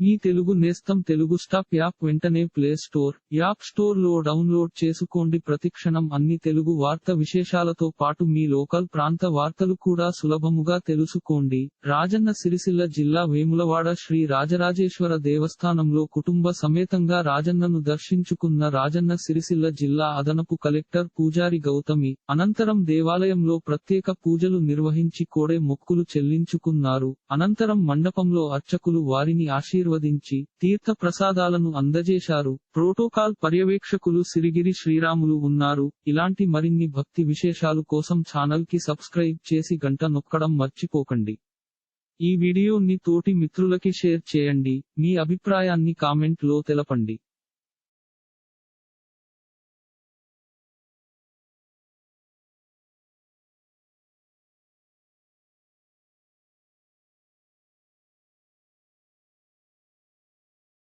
మీ తెలుగు నేస్తం Telugu stop app వెంటనే play store app స్టోర్లో డౌన్లోడ్ చేసుకోండి. ప్రతిక్షణం అన్ని తెలుగు వార్త విశేషాలతో పాటు మీ లోకల్ ప్రాంత వార్తలు కూడా సులభముగా తెలుసుకోండి. రాజన్న సిరిసిల్ల జిల్లా వేములవాడ శ్రీ రాజరాజేశ్వర దేవస్థానంలో కుటుంబ సమేతంగా రాజన్నను దర్శించుకున్న రాజన్న సిరిసిల్ల జిల్లా అదనపు కలెక్టర్ పూజారి గౌతమి అనంతరం దేవాలయంలో ప్రత్యేక పూజలు నిర్వహించి కోడే మొక్కులు చెల్లించుకున్నారు. అనంతరం మండపంలో అర్చకులు వారిని ఆశీర్వదించి తీర్థ ప్రసాదాలను అందజేశారు. ప్రోటోకాల్ పర్యవేక్షకులు సిరిగిరి శ్రీరాములు ఉన్నారు. ఇలాంటి మరిన్ని భక్తి విశేషాలు కోసం ఛానల్కి సబ్స్క్రైబ్ చేసి గంట నొక్కడం మర్చిపోకండి. ఈ వీడియోని తోటి మిత్రులకి షేర్ చేయండి. మీ అభిప్రాయాన్ని కామెంట్లో తెలపండి.